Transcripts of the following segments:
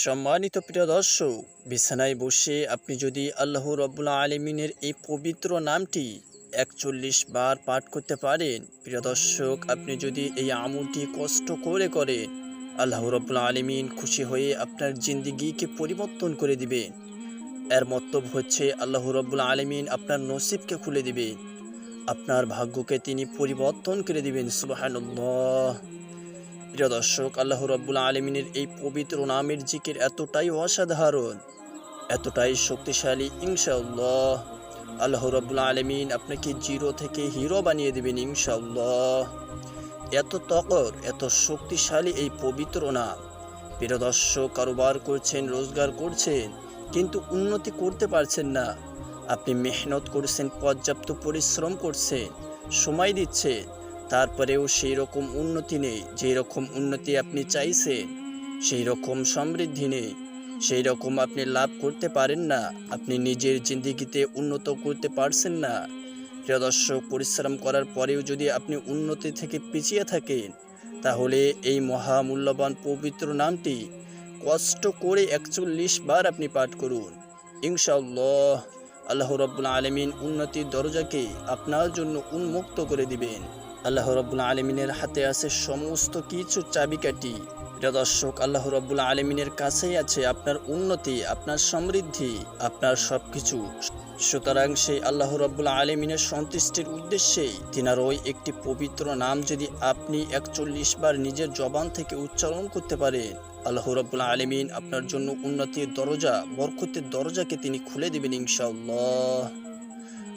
সম্মানিত প্রিয় দর্শক, বিছানায় বসে আপনি যদি আল্লাহ রব্বুল্লা আলমিনের এই পবিত্র নামটি একচল্লিশ বার পাঠ করতে পারেন, প্রিয় দর্শক, আপনি যদি এই আমলটি কষ্ট করে করেন, আল্লাহ রব্বুল্লা আলমিন খুশি হয়ে আপনার জিন্দিগিকে পরিবর্তন করে দিবেন। এর মতলব হচ্ছে আল্লাহ রব্বুল্লা আলমিন আপনার নসিবকে খুলে দিবেন। আপনার ভাগ্যকে তিনি পরিবর্তন করে দিবেন সুবাহান্লাহ প্রিয় দর্শক, আল্লাহ রব্বুল আলমিনের এই পবিত্র নামের জিকির এতটাই অসাধারণ, এতটাই শক্তিশালী, ইনশাআল্লাহ। আল্লাহ রব্বুল আলমিন আপনাকে জিরো থেকে হিরো বানিয়ে দেবেন, ইনশাআল্লাহ। এত তকর, এত শক্তিশালী এই পবিত্র নাম। প্রিয় দর্শক, কারোবার করছেন, রোজগার করছেন, কিন্তু উন্নতি করতে পারছেন না। আপনি মেহনত করছেন, পর্যাপ্ত পরিশ্রম করছেন, সময় দিচ্ছেন তারপরেও সেই রকম উন্নতি নেই যেই রকম উন্নতি আপনি চাইছেন সেই রকম সমৃদ্ধি নেই। সেই রকম আপনি লাভ করতে পারেন না, আপনি নিজের জিন্দিগিতে উন্নত করতে পারছেন না। প্রিয় দর্শক, পরিশ্রম করার পরেও যদি আপনি উন্নতি থেকে পিছিয়ে থাকেন, তাহলে এই মহামূল্যবান পবিত্র নামটি কষ্ট করে একচল্লিশ বার আপনি পাঠ করুন। ইনশাআল্লাহ, আল্লাহ রব্বুল আলমিন উন্নতির দরজাকে আপনার জন্য উন্মুক্ত করে দিবেন। আল্লাহ রব্বুল আলমিনের হাতে আছে সমস্ত কিছু চাবিকাঠি। প্রিয় দর্শক, আল্লাহ রব্বুল আলমিনের কাছেই আছে আপনার উন্নতি, আপনার সমৃদ্ধি, আপনার সব কিছু সুতরাং সেই আল্লাহ রব্বুল আলমিনের সন্তুষ্টির উদ্দেশ্যেই তিনার ওই একটি পবিত্র নাম যদি আপনি একচল্লিশ বার নিজের জবান থেকে উচ্চারণ করতে পারেন, আল্লাহ রব্বুল আলমিন আপনার জন্য উন্নতির দরজা, বরকতের দরজাকে তিনি খুলে দেবেন ইনশাআল্লাহ।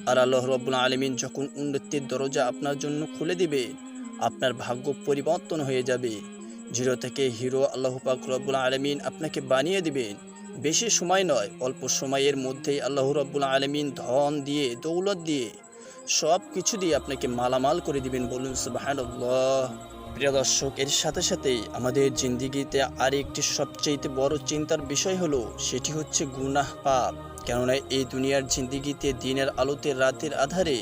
আর আল্লাহ রব্বুল আলমিন যখন উন্নতির দরজা আপনার জন্য খুলে দিবে, আপনার ভাগ্য পরিবর্তন হয়ে যাবে। জিরো থেকে হিরো আল্লাহ পাক রব্বুল আলমিন আপনাকে বানিয়ে দিবেন। বেশি সময় নয়, অল্প সময়ের মধ্যেই আল্লাহ রব্বুল আলমিন ধন দিয়ে, দৌলত দিয়ে সব কিছু দিয়ে আপনাকে মালামাল করে দিবেন বলুন সুবাহান্লাহ প্রিয় দর্শক, এর সাথে সাথেই আমাদের জিন্দিগিতে আর একটি সবচেয়ে বড় চিন্তার বিষয় হলো, সেটি হচ্ছে গুনাহ পাপ। কেননা এই দুনিয়ার জিন্দিগিতে দিনের আলোতে রাতের আধারে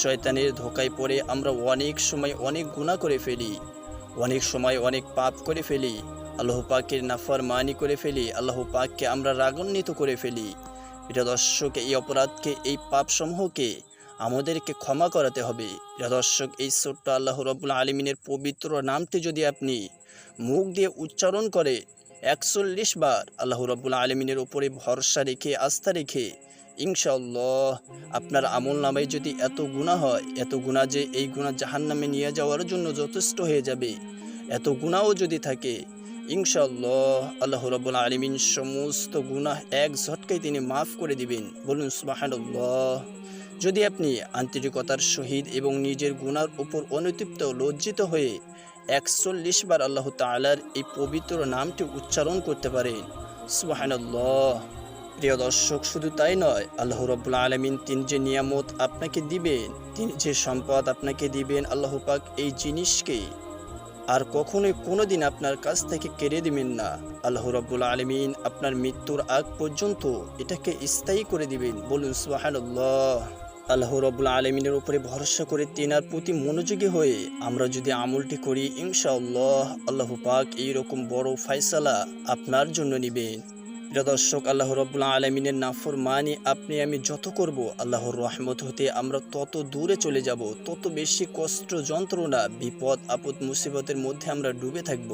শয়তানের ধোকায় পড়ে আমরা অনেক সময় অনেক গুণা করে ফেলি, অনেক সময় অনেক পাপ করে ফেলি, আল্লাহ পাকের নাফার মানি করে ফেলি, আল্লাহ পাককে আমরা রাগান্বিত করে ফেলি। এটা দর্শক, এই অপরাধকে, এই পাপসমূহকে আমাদেরকে ক্ষমা করাতে হবে। দর্শক, এই ছোট্ট আল্লাহ রব্বুল আলমিনের পবিত্র নামটি যদি আপনি মুখ দিয়ে উচ্চারণ করে একচল্লিশ বার আল্লাহ রব্বুল আলমিনের ওপরে ভরসা রেখে, আস্থা রেখে ইনশাল্লাহ আপনার আমল নামে যদি এত গুণা হয়, এত গুণা যে এই গুণা জাহান নামে নিয়ে যাওয়ার জন্য যথেষ্ট হয়ে যাবে, এত গুণাও যদি থাকে ইনশাল্লাহ আল্লাহ রব্বুল আলমিন সমস্ত গুনাহ এক ঝটকায় তিনি মাফ করে দিবেন। বলুন সুবাহান্লাহ যদি আপনি আন্তরিকতার সহিত এবং নিজের গুনার উপর অনুতৃপ্ত লজ্জিত হয়ে একচল্লিশ বার আল্লাহ তালার এই পবিত্র নামটি উচ্চারণ করতে পারেন সুবাহান্লাহ প্রিয় দর্শক, শুধু তাই নয়, আল্লাহ রব্বুল আলমিন তিনি যে নিয়ামত আপনাকে দিবেন, তিনি যে সম্পদ আপনাকে দিবেন, আল্লাহ পাক এই জিনিসকে আর কখনোই কোনো দিন আপনার কাছ থেকে কেড়ে দিবেন না। আল্লাহ রব্বুল আলমিন আপনার মৃত্যুর আগ পর্যন্ত এটাকে স্থায়ী করে দিবেন। বলুন সুবাহান্লাহ আল্লাহ রব্বুল আলমিনের উপরে ভরসা করে তেনার প্রতি মনোযোগী হয়ে আমরা যদি আমলটি করি, ইনশাআল্লাহ আল্লাহ পাক এইরকম বড় ফায়সালা আপনার জন্য নিবেন। প্রিয় দর্শক, আল্লাহ রব্বুল আলমিনের নাফর মানি আপনি আমি যত করব, আল্লাহর রহমত হতে আমরা তত দূরে চলে যাব, তত বেশি কষ্ট যন্ত্রণা, বিপদ, আপদ, মুসিবতের মধ্যে আমরা ডুবে থাকব।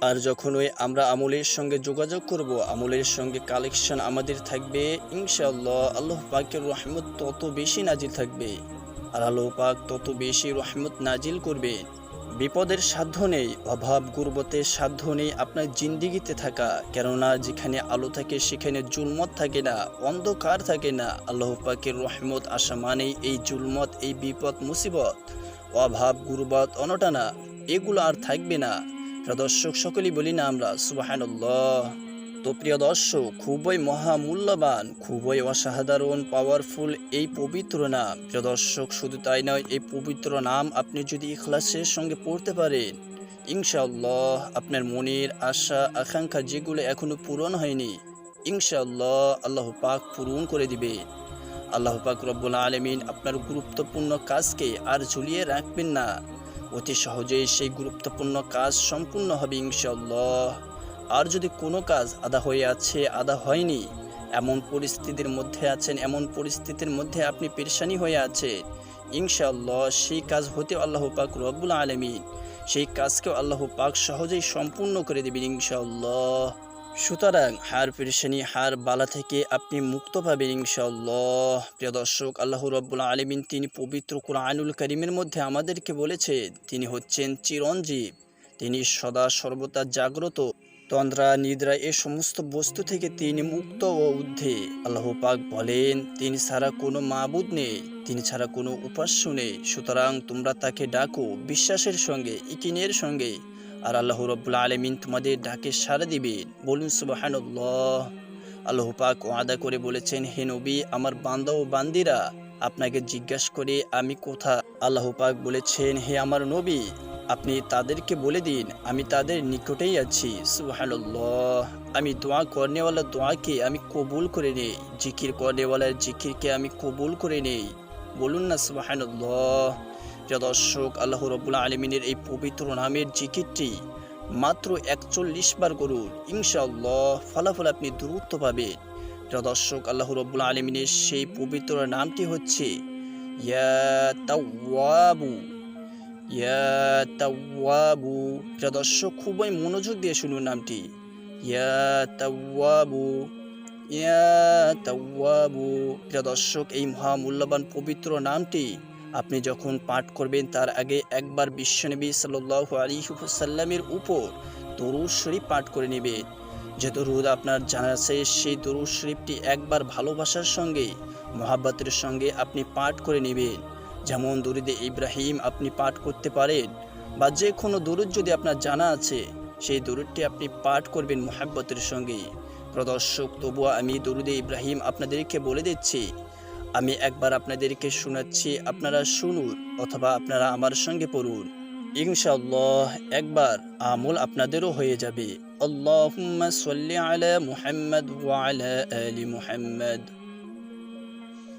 আর যখন ওই আমরা আমলের সঙ্গে যোগাযোগ করব, আমলের সঙ্গে কালেকশন আমাদের থাকবে, ইনশাআল্লাহ আল্লাহ পাকের রহমত তত বেশি নাজিল থাকবে। আর আল্লাহ পাক তত বেশি রহমত নাজিল করবে। বিপদের সাধ্য নেই, অভাব গুরবতের সাধ্য নেই আপনার জিন্দিগিতে থাকা। কেননা যেখানে আলো থাকে সেখানে জুলমত থাকে না, অন্ধকার থাকে না। আল্লাহ পাকের রহমত আসা মানেই এই জুলমত, এই বিপদ, মুসিবত, অভাব, গুরবত, অনটানা, এগুলো আর থাকবে না। দর্শক সকলেই বলি না আমরা সুবাহান্লাহ তো প্রিয় দর্শক, খুবই মহামূল্যবান, খুবই অসাধারণ পাওয়ারফুল এই পবিত্র নাম। প্রিয় দর্শক, শুধু তাই নয়, এই পবিত্র নাম আপনি যদি ইখলাসের সঙ্গে পড়তে পারেন, ইনশাআল্লাহ আপনার মনের আশা, আকাঙ্ক্ষা যেগুলো এখনও পূরণ হয়নি, ইনশাআল্লাহ আল্লাহ পাক পূরণ করে দিবে আল্লাহ পাক রব্বুল আলমিন আপনার গুরুত্বপূর্ণ কাজকে আর ঝুলিয়ে রাখবেন না। অতি সহজেই সেই গুরুত্বপূর্ণ কাজ সম্পূর্ণ হবে ইনশাআল্লাহ। আর যদি কোনো কাজ আদা হয়ে আছে, আদা হয়নি, এমন পরিস্থিতির মধ্যে আছেন, এমন পরিস্থিতির মধ্যে আপনি পেরেশানি হয়ে আছেন, ইনশাআল্লাহ সেই কাজ হতে আল্লাহ পাক রব্বুল আলমিন, সেই কাজকেও আল্লাহ পাক সহজেই সম্পূর্ণ করে দেবেন ইনশাআল্লাহ। সুতরাং হার পেরেশানি, হার বালা থেকে আপনি মুক্ত পাবেন ইনশাআল্লাহ। প্রিয় দর্শক, আল্লাহ রব্বুল আলমিন তিনি পবিত্র কোরআনুল করিমের মধ্যে আমাদেরকে বলেছেন, তিনি হচ্ছেন চিরঞ্জীব, তিনি সদা সর্বদা জাগ্রত, তন্দ্রা, নিদ্রা এ সমস্ত বস্তু থেকে তিনি মুক্ত ও ঊর্ধ্বে আল্লাহ পাক বলেন, তিনি ছাড়া কোনো মাবুদ নেই, তিনি ছাড়া কোনো উপাস্য নেই। সুতরাং তোমরা তাকে ডাকো, বিশ্বাসের সঙ্গে, ইকিনের সঙ্গে। আর আল্লাহ রব্বুল আলমিন তোমাদের ডাকে সাড়া দিবেন। বলুন, সুবাহানুল্লাহ। আল্লাহ পাক ওয়াদা করে বলেছেন, হে নবী, আমার বান্দা ও বান্দিরা, আপনাকে জিজ্ঞাসা করে আমি কোথা আল্লাহ পাক বলেছেন, হে আমার নবী, আপনি তাদেরকে বলে দিন, আমি তাদের নিকটেই আছি। সুবহানাল্লাহ। আমি দোয়া করনেওয়ালা দোয়াকে আমি কবুল করে নেই। জিকির করনেওয়ালার জিকিরকে আমি কবুল করে নেই। বলুন না, সুবহানাল্লাহ। প্রিয় দর্শক, আল্লাহ রবুল্লা আলমিনের এই পবিত্র নামের জিকিরটি মাত্র একচল্লিশ বার করুন। ইনশাআল্লাহ ফলাফল আপনি দূরত্ব পাবেন। প্রিয় দর্শক, আল্লাহ রবুল্লা আলমিনের সেই পবিত্র নামটি হচ্ছে দর্শক, খুবই মনোযোগ দিয়ে শুনুন নামটি। দর্শক, এই মহামূল্যবান পবিত্র নামটি আপনি যখন পাঠ করবেন, তার আগে একবার বিশ্বনবী সাল্লাহ আলী সাল্লামের উপর দরুদ শরীফ পাঠ করে নেবেন যে দরুদ আপনার জানা আছে, সেই দরুদ শরীফটি একবার ভালোবাসার সঙ্গে, মহাব্বতের সঙ্গে আপনি পাঠ করে নেবেন। যেমন দরুদে ইব্রাহিম আপনি পাঠ করতে পারেন, বা যে কোনো দরুদ যদি আপনার জানা আছে, সেই দরুদটি আপনি পাঠ করবেন মহাব্বতের সঙ্গে। প্রদর্শক, তবুও আমি দরুদে ইব্রাহিম আপনাদেরকে বলে দিচ্ছি আমি একবার আপনাদেরকে শোনাচ্ছি আপনারা শুনুন অথবা আপনারা আমার সঙ্গে পড়ুন ইনশাআল্লাহ একবার আমল আপনাদেরও হয়ে যাবে আল্লাহুম্মা সাল্লি আলা মুহাম্মদ ওয়া আলা আলি মুহাম্মদ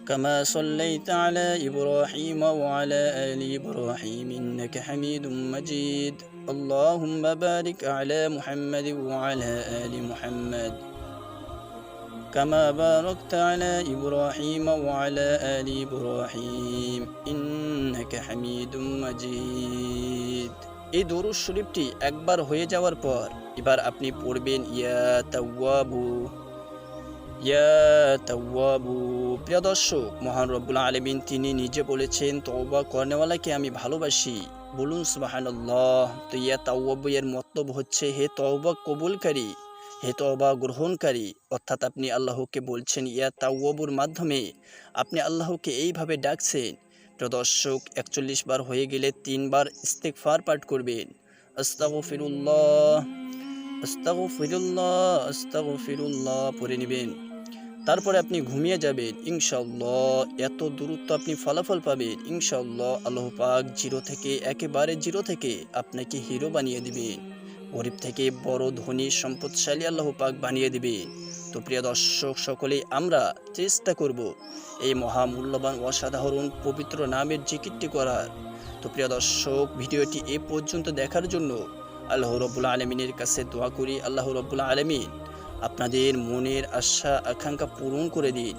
كما صليت على إبراهيم وعلى آل إبراهيم إنك حميد مجيد اللهم بارك على محمد وعلى آل محمد كما باركت على إبراهيم وعلى آل إبراهيم إنك حميد مجيد এই দরুদ শরীফটি একবার হয়ে যাওয়ার পর এবার আপনি পড়বেন ইয়া তাওয়াবু ইয়া তাওয়াবু প্রিয় দর্শক মহান রব্বুল আলমিন তিনি নিজে বলেছেন তওবা করনেওয়ালাকে আমি ভালোবাসি বলুন সুবাহানাল্লাহ তো ইয়া তাওয়াবু এর মতলব হচ্ছে হে তওবা কবুলকারী হে তওবা গ্রহণকারী, অর্থাৎ আপনি আল্লাহকে বলছেন, ইয়া তাওয়াবুর মাধ্যমে। আপনি আল্লাহকে এইভাবে ডাকছেন, প্রদর্শক একচল্লিশ বার হয়ে গেলে তিনবার ইস্তেকফার পাঠ করবেন। আস্তাগফিরুল্লাহ পড়ে নেবেন। তারপরে আপনি ঘুমিয়ে যাবেন ইনশাল্লাহ এত দূরত্ব আপনি ফলাফল পাবেন ইনশাল্লাহ আল্লাহ পাক জিরো থেকে, একেবারে জিরো থেকে আপনাকে হিরো বানিয়ে দিবেন। গরিব থেকে বড় ধনী, সম্পদশালী আল্লাহ পাক বানিয়ে দিবে। তো প্রিয় দর্শক সকলেই, আমরা চেষ্টা করব এই মহামূল্যবান, অসাধারণ, পবিত্র নামের জিকিরটি করার। তো প্রিয় দর্শক, ভিডিওটি এ পর্যন্ত দেখার জন্য আল্লাহ রবুল্লা আলমিনের কাছে দোয়া করি, আল্লাহ রবুল্লা আলমিন আপনাদের মনের আশা, আকাঙ্ক্ষা পূরণ করে দিন।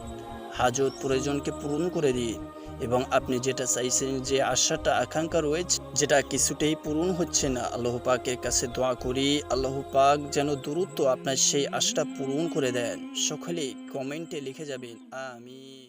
হাজত প্রয়োজনকে পূরণ করে দিন। এবং আপনি যেটা চাইছেন যে আশাটা, আকাঙ্ক্ষা রয়েছে, যেটা কিছুতেই পূরণ হচ্ছে না। আল্লাহ পাকের কাছে দোয়া করি, আল্লাহ পাক যেন দূরত্ব আপনার সেই আশাটা পূরণ করে দেন। সকলেই কমেন্টে লিখে যাবেন, আমিন।